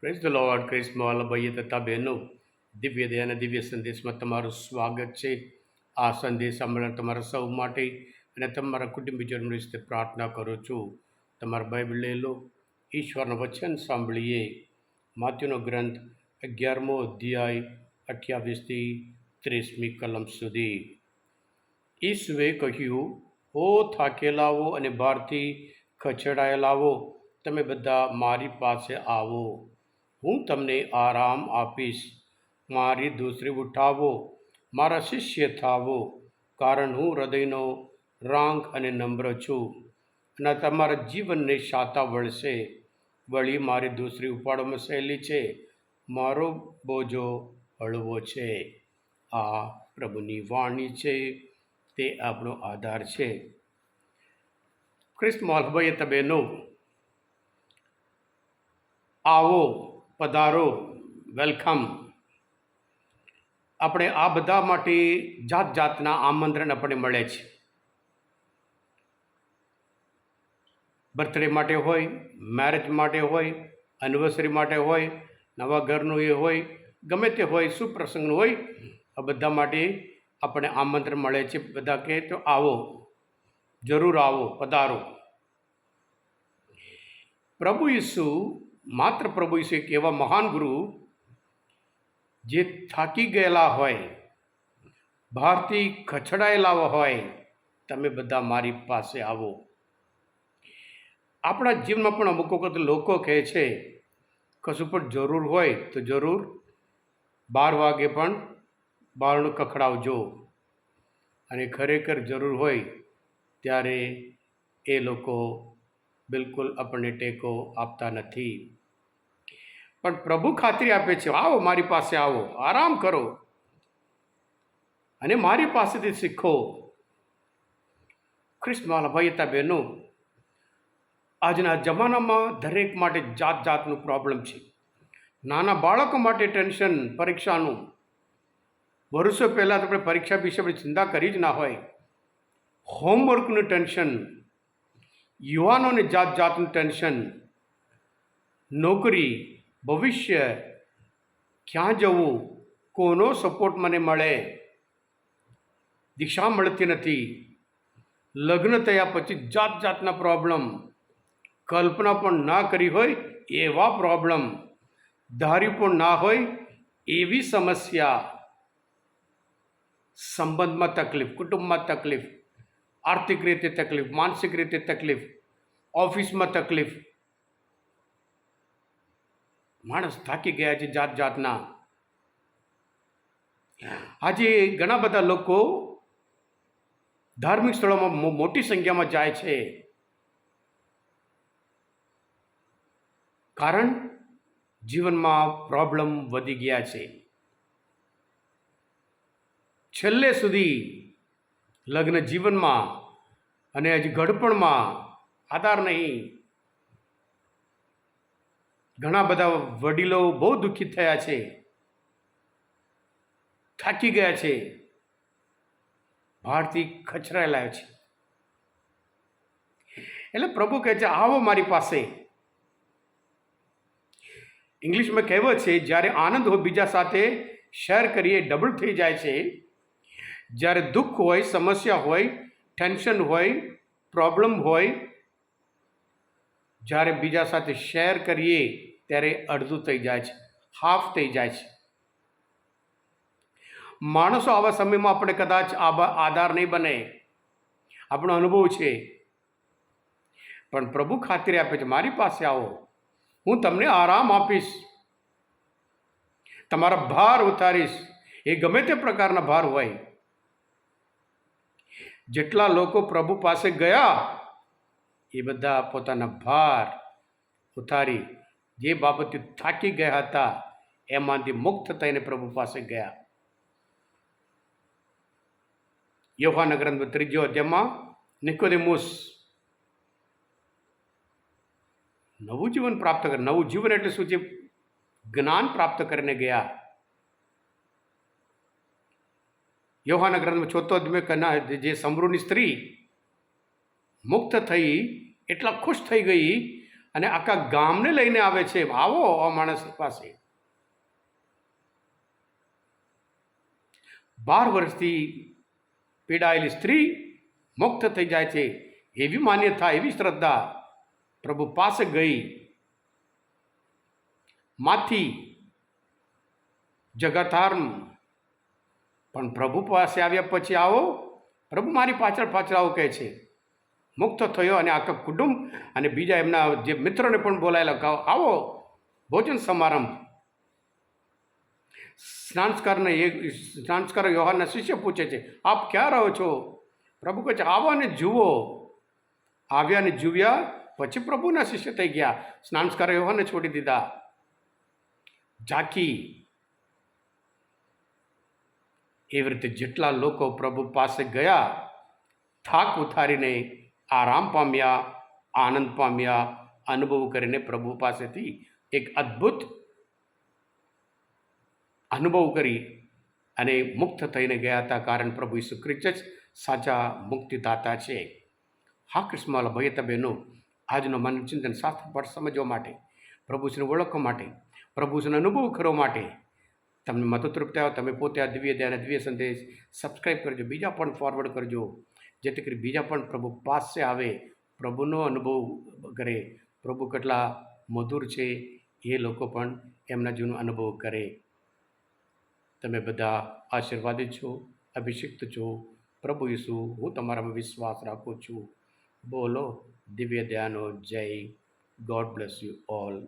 Praise the lord ક્રિસ્મમાં વાલા ભાઈએ તથા બહેનો દિવ્ય દયાના દિવ્ય સંદેશમાં તમારું સ્વાગત છે. આ સંદેશ સાંભળનાર તમારા સૌ માટે અને તમારા કુટુંબીજન વિશે પ્રાર્થના કરું છું. તમારા બાઇબલ લઈ લો. ઈશ્વરનું વચન સાંભળીએ. માથ્યુનો ગ્રંથ અગિયારમો અધ્યાય, અઠ્યાવીસથી ત્રીસમી કલમ સુધી. ઈસુએ કહ્યું, હો થાકેલાવો અને બહારથી ખસેડાયેલાઓ, તમે બધા મારી પાસે આવો. હું તમને આરામ આપીશ. મારી દૂસરી ઉઠાવો, મારા શિષ્ય થાવો, કારણ હું હૃદયનો રાંગ અને નમ્ર છું. અને તમારા જીવનને શાતા વળશે. વળી મારી દૂસરી ઉપાડવામાં સહેલી છે. મારો બોજો હળવો છે. આ પ્રભુની વાણી છે. તે આપણો આધાર છે. ખ્રિસ્ત મોલભાઈ તબેનો, આવો પધારો. વેલકમ. આપણે આ બધા માટે જાત જાતના આમંત્રણ આપણને મળે છે. બર્થડે માટે હોય મેરેજ માટે હોય એનિવર્સરી માટે હોય, નવા ઘરનું એ હોય, ગમે તે હોય શું પ્રસંગનું હોય, આ બધા માટે આપણે આમંત્રણ મળે છે. બધા કહે તો આવો, જરૂર આવો, પધારો. પ્રભુ ઈસુ માત્ર પ્રભુ ઈસુ એક એવા મહાન ગુરુ જે થાકી ગયેલા હોય, બહારથી ખછડાયેલા હોય, તમે બધા મારી પાસે આવો. આપણા જીવનમાં પણ અમુક વખત લોકો કહે છે, કશું પણ જરૂર હોય તો જરૂર, બાર વાગે પણ બારણું કખડાવજો અને ખરેખર જરૂર હોય ત્યારે એ લોકો બિલકુલ આપણને ટેકો આપતા નથી. પણ પ્રભુ ખાતરી આપે છે, આવો, મારી પાસે આવો, આરામ કરો. અને મારી પાસેથી શીખો. ખ્રિસ્તમાલા ભાઈતા બહેનો, આજના જમાનામાં દરેક માટે જાત જાતનું પ્રોબ્લેમ છે. નાના બાળકો માટે ટેન્શન, પરીક્ષાનું. વર્ષો પહેલાં તો આપણે પરીક્ષા વિશે આપણે ચિંતા કરી જ ના હોય. હોમવર્કનું ટેન્શન, યુવાનોને જાત જાતનું ટેન્શન, નોકરી ભવિષ્ય ક્યાં જવું, કોનો સપોર્ટ મને મળે? દિશા મળતી નથી. લગ્ન થયા પછી જાત જાતના પ્રોબ્લેમ કલ્પના પણ ના કરી હોય એવા પ્રોબ્લેમ ધારી પણ ના હોય એવી સમસ્યા. સંબંધમાં તકલીફ, કુટુંબમાં તકલીફ, આર્થિક રીતે તકલીફ, માનસિક રીતે તકલીફ, ઓફિસમાં તકલીફ માણસ થાકી ગયા છે જાત જાતના. આજે ઘણા બધા લોકો ધાર્મિક સ્થળોમાં મોટી સંખ્યામાં જાય છે. કારણ જીવનમાં પ્રોબ્લેમ વધી ગયા છે. છેલ્લે સુધી લગ્ન જીવનમાં અને હજી ઘડપણમાં આધાર નહીં ઘણા બધા વડીલો બહુ દુઃખિત થયા છે, થાકી ગયા છે, બહારથી ખચરાયેલા છે. એટલે પ્રભુ કહે છે, આવો મારી પાસે. ઇંગ્લિશમાં કહેવત છે, જ્યારે આનંદ હોય બીજા સાથે, શેર કરીએ ડબલ થઈ જાય છે. જ્યારે દુઃખ હોય, સમસ્યા હોય ટેન્શન હોય પ્રોબ્લેમ હોય, જ્યારે બીજા સાથે શેર કરીએ ત્યારે અડધું થઈ જાય છે હાફ થઈ જાય છે. માણસો આવા સમયમાં આપણે કદાચ આધાર નહીં બને. આપણો અનુભવ છે. પણ પ્રભુ ખાતરી આપે છે, મારી પાસે આવો, હું તમને આરામ આપીશ. તમારા ભાર ઉતારીશ. એ ગમે તે પ્રકારના ભાર હોય. જેટલા લોકો પ્રભુ પાસે ગયા, એ બધા પોતાના ભાર ઉતારી જે બાબતથી થાકી ગયા હતા, એમાંથી મુક્ત થઈને પ્રભુ પાસે ગયા. યોહાન ગ્રંથ ત્રીજો અધ્યાયમાં નિકોદેમુસ નવું જીવન પ્રાપ્ત કર, નવું જીવન એટલે શું છે? જ્ઞાન પ્રાપ્ત કરીને ગયા. યોહાના ગ્રંથમાં ચોથો જે સમૃહની સ્ત્રી મુક્ત થઈ, એટલા ખુશ થઈ ગઈ અને આખા ગામને લઈને આવે છે આવો આ માણસ પાસે. બાર વર્ષથી પીડાયેલી સ્ત્રી મુક્ત થઈ જાય છે. એવી માન્યતા, એવી શ્રદ્ધા પ્રભુ પાસે ગઈ. માથી જગતાર્મ પણ પ્રભુ પાસે આવ્યા પછી આવો. પ્રભુ મારી પાછળ પાછળ આવો કહે છે. મુક્ત થયો અને આખા કુટુંબ અને બીજા એમના જે મિત્રોને પણ બોલાયેલા આવો ભોજન સમારંભ. સ્નાનસ્કારને એક સ્નાનસ્કાર યોહાનના શિષ્ય પૂછે છે, આપ ક્યાં રહો છો? પ્રભુ કહે છે, આવો અને જુઓ. આવ્યા અને જુવ્યા, પછી પ્રભુના શિષ્ય થઈ ગયા. સ્નાનસ્કાર યોહાને છોડી દીધા. ઝાંકી એવી રીતે જેટલા લોકો પ્રભુ પાસે ગયા, થાક ઉતારીને આરામ પામ્યા, આનંદ પામ્યા, અનુભવ કરીને પ્રભુ પાસેથી એક અદ્ભુત અનુભવ કરી અને મુક્ત થઈને ગયા હતા કારણ પ્રભુ ઈસુ ખ્રિસ્ત જ સાચા મુક્તિદાતા છે. હા કૃષ્ણવાલા ભાઈ તબેનો આજનો મન શાસ્ત્ર પર સમજવા માટે પ્રભુશ્રીને ઓળખવા માટે પ્રભુશ્રીનો અનુભવ કરવા માટે તમને મદદરૂપ થયા તમે પોતે આ દિવ્ય ધ્યાન દિવ્ય સંદેશ સબસ્ક્રાઈબ કરજો. બીજા પણ ફોરવર્ડ કરજો, જેથી કરી બીજા પણ પ્રભુ પાસે આવે, પ્રભુનો અનુભવ કરે. પ્રભુ કેટલા મધુર છે, એ લોકો પણ એમના જીવનનો અનુભવ કરે. તમે બધા આશીર્વાદિત છો, અભિષિક્ત છો. પ્રભુ ઈસુ, હું તમારામાં વિશ્વાસ રાખું છું. બોલો દિવ્ય ધ્યાનો જય. God bless you all